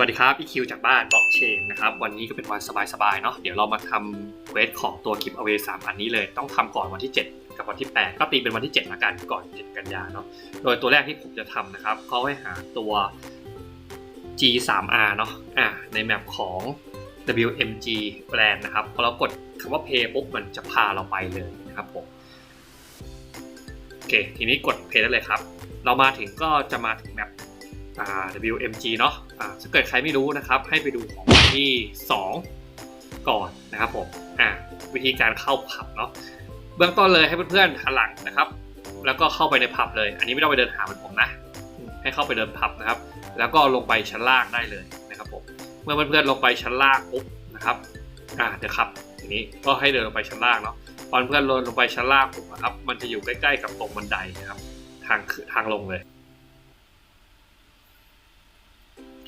วัสดีครับ EQ จากบ้านบล็อกเชนนะครับ วันนี้ก็เป็นวันสบายๆเนาะเดี๋ยวเรามาทำเวสของตัว Keep Away 3อันนี้เลย ต้องทำก่อนวันที่ 7 กับวันที่ 8 ก็ตีเป็นวันที่ 7ละกันก่อน 7 กันยาเนาะโดยตัวแรกที่ผมจะทำนะครับก็ให้หาตัว G3R เนาะอ่าในแมปของ WMG Brand นะครับพอเรากดคำว่า Pay ปุ๊บมันจะพาเราไปเลยนะครับผมโอเค ทีนี้กด Pay ได้เลยครับ เรามาถึงก็จะมาถึงแมป WMG เนาะอ่าถ้าเกิดใครไม่รู้นะครับ ให้ไปดูของวันที่ 2 ก่อนนะครับผมอ่าวิธีการเข้าผับเนาะเบื้องต้นเลยให้เพื่อนๆหันหลังนะครับ แล้วก็เข้าไปในผับเลย อันนี้ไม่ต้องไปเดินหาเหมือนผมนะ ให้เข้าไปเดินผับนะครับ แล้วก็ลงไปชั้นล่างได้เลยนะครับผมเมื่อเพื่อนๆลงไปชั้นล่างปุ๊บนะครับอ่าเดี๋ยวครับทีนี้ก็ให้เดินลงไปชั้นล่างเนาะตอนเพื่อนลงไปชั้นล่างปุ๊บนะครับ มันจะอยู่ใกล้ๆกับตรงบันไดนะครับ ทางทางลงเลย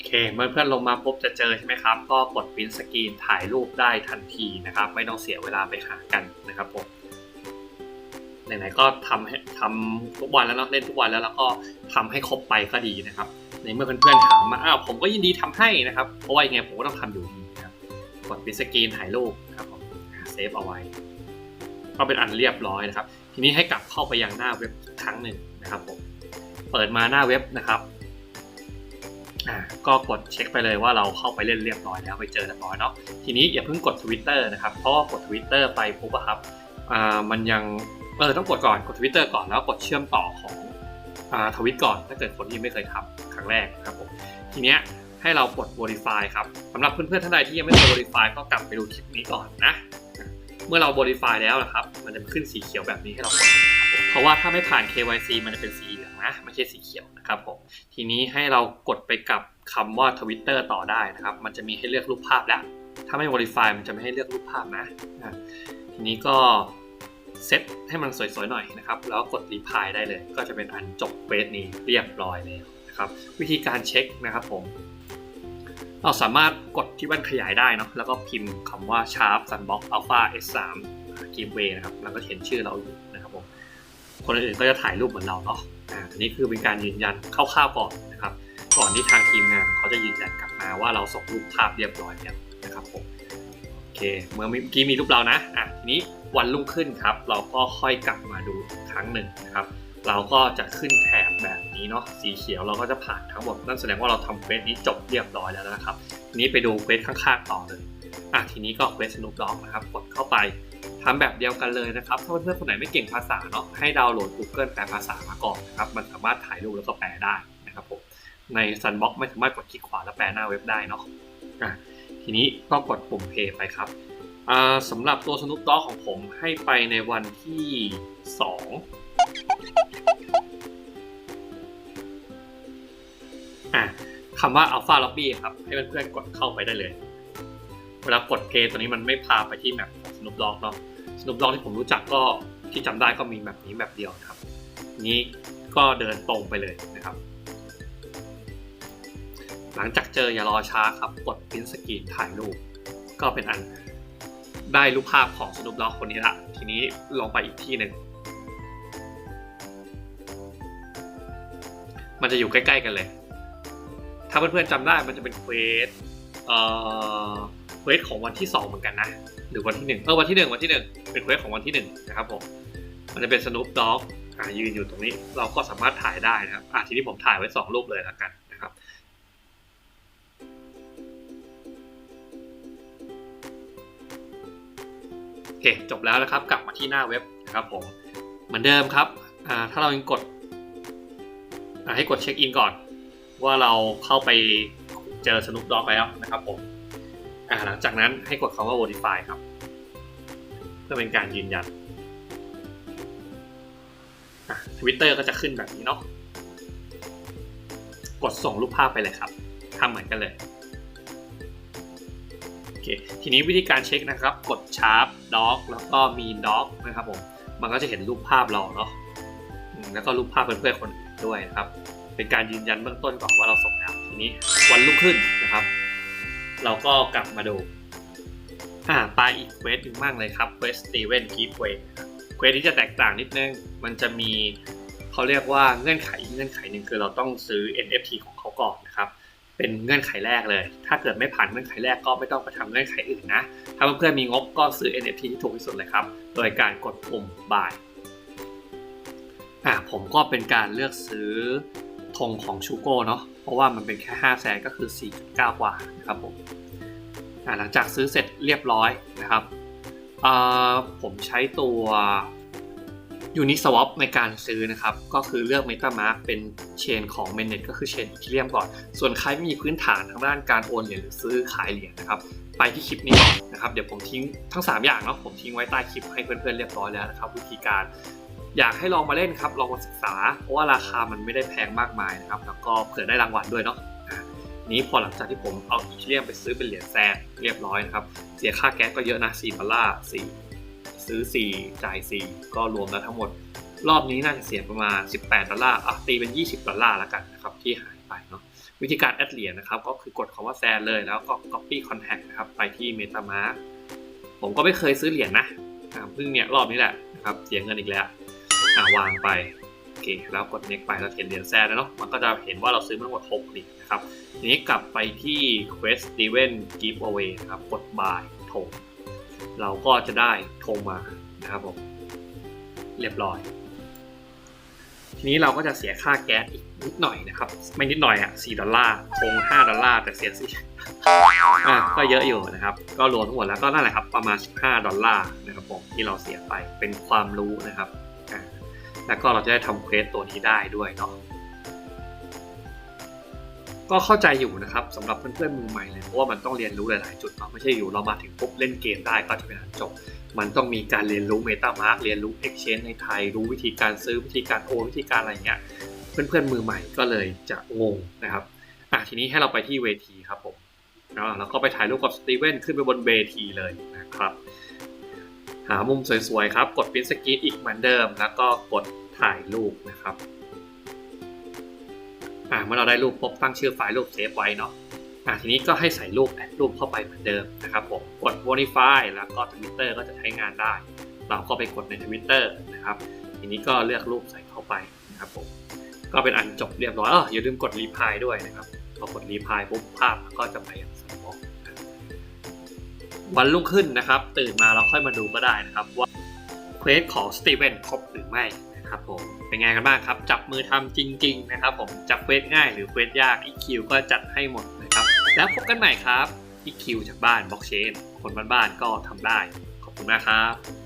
โอ เคเมื่อเพื่อนลงมาปุ๊บจะเจอใช่ไหมครับ ก็กดพิมพ์สกรีนถ่ายรูปได้ทันทีนะครับ ไม่ต้องเสียเวลาไปหากันนะครับผมไหนๆก็ทำให้ทำทุกวันแล้วเนาะเล่นทุกวันแล้วแล้วก็ทำให้ครบไปก็ดีนะครับ ในเมื่อเพื่อนๆถามมาอ้าวผมก็ยินดีทำให้นะครับ เพราะว่ายังไงผมก็ต้องทำอยู่ดีนะครับกดพิมพ์สกรีนถ่ายรูปนะครับผมเซฟเอาไว้ ก็เป็นอันเรียบร้อยนะครับ ทีนี้ให้กลับเข้าไปยังหน้าเว็บครั้งหนึ่งนะครับผมเปิดมาหน้าเว็บนะครับ ก็กดเช็คไปเลยว่าเราเข้าไปเล่นเรียบร้อยแล้วไปเจอเรียบร้อยเนาะทีนี้อย่าเพิ่งกด Twitter นะครับเพราะว่ากด Twitter ไปปุ๊บอะครับมันยังเออต้องกดก่อนกด Twitter ก่อนแล้วกดเชื่อมต่อของอทวิตก่อนถ้าเกิดคนที่ไม่เคยทำครั้งแรกนะครับผมทีเนี้ยให้เรากด Verify ครับสำหรับเพื่อนๆท่านใดที่ยังไม่เคย Verify ก็กลับไปดูคลิปนี้ก่อนนะเมื่อเรา Verify แล้วนะครับมันจะขึ้นสีเขียวแบบนี้ให้เรากดเพราะว่าถ้าไม่ผ่าน KYC มันจะเป็นสี นะไม่ใช่สีเขียวนะครับผมทีนี้ให้เรากดไปกับคำว่า Twitter ต่อได้นะครับ มันจะมีให้เลือกรูปภาพแล้วถ้าไม่ Verify มันจะไม่ให้เลือกรูปภาพนะทีนี้ก็เซตให้มันสวยๆหน่อยนะครับ แล้วกด Reply ได้เลย ก็จะเป็นอันจบเควสนี้เรียบร้อยแล้วนะครับ วิธีการเช็คนะครับผม เราสามารถกดที่แว่นขยายได้เนาะแล้วก็พิมพ์คำว่า Sharp Sunbox Alpha S3 Gameway นะครับ แล้วก็เห็นชื่อเราอยู่นะครับผม คนอื่นๆก็จะถ่ายรูปเหมือนเราเนาะ อันนี้คือเป็นการยืนยันคร่าวๆก่อนนะครับ ก่อนที่ทางทีมงานเขาจะยืนยันกลับมาว่าเราส่งรูปภาพเรียบร้อยแล้วนะครับผมโอเคเมื่อกี้มีรูปเรานะอะทีนี้วันรุ่งขึ้นครับ เราก็ค่อยกลับมาดูอีกครั้งหนึ่งนะครับ เราก็จะขึ้นแถบแบบนี้เนาะสีเขียวเราก็จะผ่านทั้งหมดนั่นแสดงว่าเราทำเควสนี้จบเรียบร้อยแล้วนะครับทีนี้ไปดูเควสข้างๆต่อเลยอะทีนี้ก็เควสสนุกดอกนะครับกดเข้าไป ทำแบบเดียวกันเลยนะครับถ้าเพื่อนๆคนไหนไม่เก่งภาษาเนาะให้ดาวน์โหลด Google แปลภาษามาก่อนนะครับมันสามารถถ่ายรูปแล้วก็แปลได้นะครับผมใน Sunbox ไม่สามารถกดคลิกขวาแล้วแปลหน้าเว็บได้เนาะะทีนี้ก็กดปุ่ม Play ไปครับสำหรับตัวสนุกด็อกของผมให้ไปในวันที่ 2อะคำว่า Alpha Lobby ครับ ให้เพื่อนๆกดเข้าไปได้เลย เวลากดเพย์ตัวนี้มันไม่พาไปที่แมปของสนุปด็อกเนาะ สนุปด็อกที่ผมรู้จักก็ที่จำได้ก็มีแบบนี้แบบเดียวนะครับ นี้ก็เดินตรงไปเลยนะครับ หลังจากเจออย่ารอช้าครับกดพิมพ์สกรีนถ่ายรูป ก็เป็นอันได้รูปภาพของสนุปด็อกคนนี้ละทีนี้ลองไปอีกที่หนึ่งมันจะอยู่ใกล้ ๆ กันเลย ถ้าเพื่อนๆจำได้มันจะเป็นเควสเอ่อ เควสของวันที่ 2 เหมือนกันนะ หรือวันที่ 1 เออวันที่ 1 วันที่ 1 เป็นเควสของวันที่ 1 นะครับผม มันจะเป็นสนุปด็อกอ่ายืนอยู่ตรงนี้ เราก็สามารถถ่ายได้นะครับอ่าทีนี้ผมถ่ายไว้ 2 รูปเลยแล้วกันนะครับโอเคจบแล้วนะครับ กลับมาที่หน้าเว็บนะครับผม เหมือนเดิมครับอ่าถ้าเรายังกดอ่าให้กดเช็คอินก่อน ว่าเราเข้าไปเจอสนุปด็อกแล้วนะครับผม หลังจากนั้นให้กดคำว่า verify ครับ เพื่อเป็นการยืนยันทวิตเตอร์ก็จะขึ้นแบบนี้เนาะ กดส่งรูปภาพไปเลยครับทำเหมือนกันเลยโอเคทีนี้วิธีการเช็คนะครับ กด sharp doc แล้วก็มี doc นะครับผม มันก็จะเห็นรูปภาพเราเนาะ แล้วก็รูปภาพเพื่อนๆคนอื่นด้วยนะครับ เป็นการยืนยันเบื้องต้นก่อนว่าเราส่งแล้ว ทีนี้วันรุ่งขึ้นนะครับ เราก็กลับมาดูอ่าไปอีกเควสหนึ่งมากเลยครับเควสสตีเวนกีฟเวย์เควสที่จะแตกต่างนิดนึง มันจะมีเขาเรียกว่าเงื่อนไขเงื่อนไขหนึ่งคือเราต้องซื้อ NFT ของเขาก่อนนะครับ เป็นเงื่อนไขแรกเลย ถ้าเกิดไม่ผ่านเงื่อนไขแรกก็ไม่ต้องไปทำเงื่อนไขอื่นนะ ถ้าเพื่อนๆมีงบก็ซื้อ NFT ที่ถูกที่สุดเลยครับ โดยการกดปุ่ม buy อะผมก็เป็นการเลือกซื้อ ธงของชูโก้เนาะเพราะว่ามันเป็นแค่5แสนก็คือ 4.9 กว่านะครับผมหลังจากซื้อเสร็จเรียบร้อยนะครับผมใช้ตัว Uniswap ในการซื้อนะครับ ก็คือเลือก MetaMask เป็นเชนของ Mainnet ก็คือเชนอีเทเรียมก่อน ส่วนใครไม่มีพื้นฐานทางด้านการโอนเหรียญหรือซื้อขายเหรียญนะครับ ไปที่คลิปนี้ก่อนนะครับ เดี๋ยวผมทิ้งทั้ง 3 อย่างเนาะผมทิ้งไว้ใต้คลิปให้เพื่อนๆเรียบร้อยแล้วนะครับ วิธีการ อยากให้ลองมาเล่นครับลองมาศึกษา เพราะว่าราคามันไม่ได้แพงมากมายนะครับ แล้วก็เผื่อได้รางวัลด้วยเนาะนี้พอหลังจากที่ผมเอาอีเทียมไปซื้อเป็นเหรียญแซนเรียบร้อยนะครับ เสียค่าแก๊สก็เยอะนะ4ดอลลาร์4ซื้อ 4 จ่าย 4 ก็รวมแล้วทั้งหมด รอบนี้น่าจะเสียประมาณ 18 ดอลลาร์อะตีเป็น 20 ดอลลาร์แล้วกันนะครับที่หายไปเนาะวิธีการแอดเหรียญนะครับ ก็คือกดคำว่าแซนเลยแล้วก็ copy contact นะครับ ไปที่ MetaMask ผมก็ไม่เคยซื้อเหรียญนะเพิ่งเนี่ยรอบนี้แหละนะครับเสียเงินอีกแล้ว อ่าวางไปโอเคแล้วกด next ไปเราเห็นเหรียญแซนแล้วเนาะมันก็จะเห็นว่าเราซื้อมาทั้งหมด6เหรียญนะครับทีนี้กลับไปที่ Quest Steven Giveaway นะครับกด buy ธงเราก็จะได้ธงมานะครับผมเรียบร้อยทีนี้เราก็จะเสียค่าแก๊สอีกนิดหน่อยนะครับ ไม่นิดหน่อยอะ4ดอลลาร์คง5ดอลลาร์แต่เสียสิอะก็เยอะอยู่นะครับ ก็รวมทั้งหมดแล้วก็นั่นแหละครับประมาณ 15 ดอลลาร์นะครับผมที่เราเสียไปเป็นความรู้นะครับ แล้วก็เราจะได้ทำเควสตัวนี้ได้ด้วยเนาะก็เข้าใจอยู่นะครับสำหรับเพื่อนๆมือใหม่เลยเพราะว่ามันต้องเรียนรู้หลายๆจุดเนาะไม่ใช่อยู่เรามาถึงปุ๊บเล่นเกมได้ก็จะเป็นจบ มันต้องมีการเรียนรู้ MetaMask เรียนรู้ Exchange ในไทย รู้วิธีการซื้อวิธีการโอนวิธีการอะไรเงี้ยเพื่อนๆมือใหม่ก็เลยจะงงนะครับอะทีนี้ให้เราไปที่เวทีครับผมแล้วก็ไปถ่ายรูปกับสตีเวนขึ้นไปบนเวทีเลยนะครับ หามุมสวยๆครับ กดพิ n สกีอีกเหมือนเดิม แล้วก็กด ถ่ายรูปนะครับอะเมื่อเราได้รูปปุ๊บตั้งชื่อไฟล์รูปเซฟไว้เนาะอะทีนี้ก็ให้ใส่รูปแอดรูปเข้าไปเหมือนเดิมนะครับผมกด Modify แล้วก็ Twitter ก็จะใช้งานได้ เราก็ไปกดใน Twitter นะครับ ทีนี้ก็เลือกรูปใส่เข้าไปนะครับผมก็เป็นอันจบเรียบร้อยเอออย่าลืมกดรีพายด้วยนะครับพอกดรีพายปุ๊บภาพก็จะไปอย่างสมองวันรุ่งขึ้นนะครับ ตื่นมาเราค่อยมาดูก็ได้นะครับว่าเควสของสตีเวนครบหรือไม่ ครับผมเป็นไงกันบ้างครับ จับมือทำจริง ๆ นะครับ ผมจับเควสง่ายหรือเควสยากอีคิวก็จัดให้หมดนะครับ แล้วพบกันใหม่ครับอีคิวจากบ้านบล็อกเชนคนบ้านๆก็ทำได้ ขอบคุณมากครับ